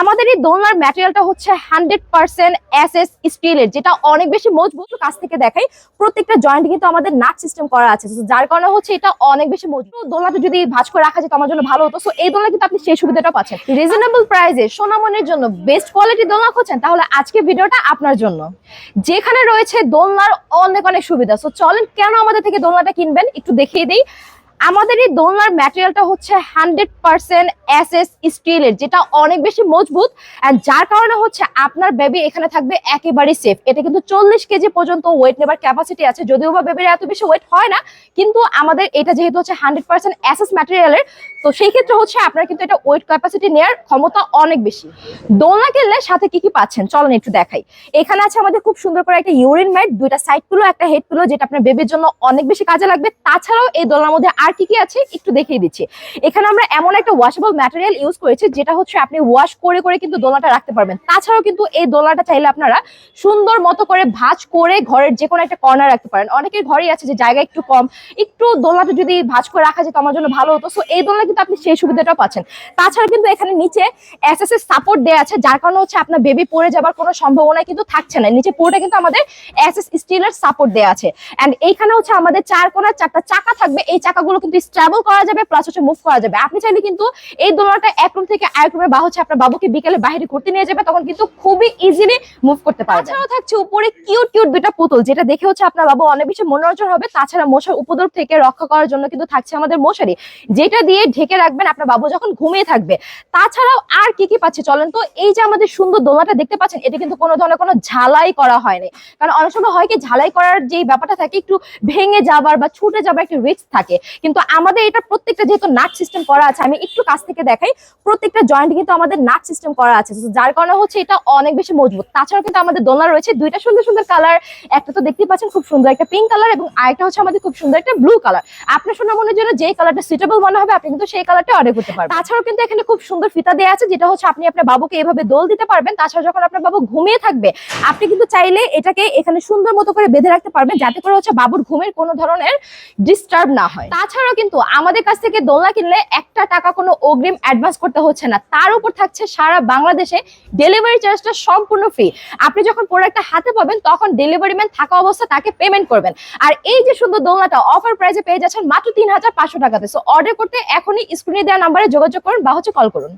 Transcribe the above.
আমাদের এই দোলনার ম্যাটেরিয়ালটা হচ্ছে হান্ড্রেড পার্সেন্ট এস এস স্টিলের যেটা অনেক বেশি মজবুত কাছ থেকে দেখাই প্রত্যেকটা জয়েন্ট কিন্তু আমাদের নাট সিস্টেম করা আছে। যার কারণে হচ্ছে এটা অনেক বেশি মজবুত। দোলনাটা যদি ভাজ করে রাখা যেত আমার জন্য ভালো হতো। সো এই দোলনা কিন্তু আপনি সেই সুবিধাটা পাচ্ছেন। রিজনেবল প্রাইসে সোনামনের জন্য বেস্ট কোয়ালিটি দোলনা খুঁজছেন, তাহলে আজকে ভিডিওটা আপনার জন্য। যেখানে রয়েছে দোলনার অনেক অনেক সুবিধা। সো চলেন কেন আমাদের থেকে দোলনাটা কিনবেন? একটু দেখিয়ে দিই। আমাদের এই দোলনার ম্যাটেরিয়ালটা হচ্ছে হান্ড্রেড পার্সেন্ট এস এস স্টিলের যেটা অনেক বেশি মজবুত যার কারণে হচ্ছে আপনার বেবি এখানে থাকবে একেবারেই সেফ এটা কিন্তু চল্লিশ কেজি পর্যন্ত ওয়েট নেবার ক্যাপাসিটি আছে, যদিও বা বেবির এত বেশি ওয়েট হয় না, কিন্তু আমাদের এটা যেহেতু হচ্ছে হান্ড্রেড পার্সেন্ট এস এস ম্যাটেরিয়ালের তো সেই ক্ষেত্রে হচ্ছে আপনার কিন্তু এটা ওয়েট ক্যাপাসিটি নেওয়ার ক্ষমতা অনেক বেশি। দোলনা কিনলে সাথে কি কি পাচ্ছেন? চলেন একটু দেখাই। এখানে আছে আমাদের খুব সুন্দর করে একটা ইউরিন ম্যাট দুইটা সাইড তুলো একটা হেড তুলো যেটা আপনার বেবির জন্য অনেক বেশি কাজে লাগবে। তাছাড়াও এই দোলনার মধ্যে আর কি কি আছে একটু দেখিয়ে দিচ্ছি। এখানে আমরা এমন একটা ওয়াশেবল ম্যাটেরিয়াল ইউজ করেছি, যেটা হচ্ছে আপনি ওয়াশ করে করে কিন্তু দোলনাটা রাখতে পারবেন। তাছাড়াও কিন্তু এই দোলনাটা চাইলে আপনারা সুন্দর মতো করে ভাঁজ করে ঘরের যে কোনো একটা কর্নার রাখতে পারেন। অনেকের ঘরেই আছে যে জায়গা একটু কম, একটু দোলনাটা যদি ভাঁজ করে রাখা যেত আমার জন্য ভালো হতো। সো এই দোলনা কিন্তু আপনি সেই সুবিধাটাও পাচ্ছেন। তাছাড়া কিন্তু এখানে নিচে এসএস এর সাপোর্ট দেওয়া আছে, যার কারণে হচ্ছে আপনার বেবি পড়ে যাবার কোনো সম্ভাবনা কিন্তু থাকছে না। নিচে পুরোটা কিন্তু আমাদের এসএস স্টিলের সাপোর্ট দেওয়া আছে। এন্ড এইখানে হচ্ছে আমাদের চার কোণার চারটা চাকা থাকবে। এই চাকাগুলো কিন্তু স্ট্রাবল করা যাবে প্লাস হচ্ছে মুভ করা যাবে। আপনি চাইলে কিন্তু এই দোলনাটা এক রুম থেকে আরেক বা হচ্ছে আপনার বাবুকে বিকেলে বাইরে ঘুরতে নিয়ে যাবে, তখন কিন্তু খুবই ইজিলি মুভ করতে পারবে তাছাড়াও থাকছে উপরে কিউট কিউট দুইটা পুতুল, যেটা দেখে হচ্ছে আপনার বাবু অনেক বেশি মনোরঞ্জন হবে। তাছাড়া মশার উপদ্রব থেকে রক্ষা করার জন্য কিন্তু থাকছে আমাদের মশারি, যেটা দিয়ে ঢেকে রাখবেন আপনার বাবু যখন ঘুমিয়ে থাকবে। তাছাড়াও আর কি কি পাচ্ছে চলেন তো? এই যে আমাদের সুন্দর দোলনাটা দেখতে পাচ্ছেন এটা কিন্তু কোনো ধরনের কোনো ঝালাই করা হয়নি কারণ অনেক সময় হয় কি, ঝালাই করার যে ব্যাপারটা থাকে, একটু ভেঙে যাবার বা ছুটে যাবার একটা রিস্ক থাকে। কিন্তু আমাদের এটা প্রত্যেকটা যেহেতু নাট সিস্টেম করা আছে, আমি একটু কাছ থেকে দেখাই, প্রত্যেকটা জয়েন্ট কিন্তু আমাদের নাট সিস্টেম করা আছে। যার কারণে হচ্ছে এটা অনেক বেশি মজবুত। তাছাড়া কিন্তু আমাদের দোলনা রয়েছে, দুইটা সুন্দর সুন্দর কালার একটা তো দেখতেই পাচ্ছেন খুব সুন্দর একটা পিঙ্ক কালার এবং আরেকটা হচ্ছে আমাদের খুব সুন্দর একটা ব্লু কালার আপনার সোনা মনের জন্য যে কালারটা সুইটেবল মনে হবে, আপনি কিন্তু সেই কালারটা অর্ডার করতে পারবেন। তাছাড়াও কিন্তু এখানে খুব সুন্দর ফিতা দেওয়া আছে, যেটা হচ্ছে আপনি আপনার বাবুকে এভাবে দোল দিতে পারবেন। তাছাড়া যখন আপনার বাবু ঘুমিয়ে থাকবে, আপনি কিন্তু চাইলে এটাকে এখানে সুন্দর মতো করে বেঁধে রাখতে পারবেন, যাতে করে হচ্ছে বাবুর ঘুমের কোনো ধরনের ডিস্টার্ব না হয়। তাছাড়াও কিন্তু আমাদের কাছ থেকে দোলনা কিনলে একটা টাকা কোনো অগ্রিম অ্যাডভান্স করতে হচ্ছে না। তার উপর থাকছে সারা বাংলাদেশে ডেলিভারি চার্জটা সম্পূর্ণ ফ্রি আপনি যখন প্রোডাক্টটা হাতে পাবেন, তখন ডেলিভারি ম্যান থাকা অবস্থা তাকে পেমেন্ট করবেন। আর এই যে সুন্দর দোলনাটা অফার প্রাইসে পেয়ে যাচ্ছেন মাত্র তিন হাজার পাঁচশো টাকাতে। সো অর্ডার করতে এখনই স্ক্রিনে দেওয়া নাম্বারে যোগাযোগ করুন বা হচ্ছে কল করুন।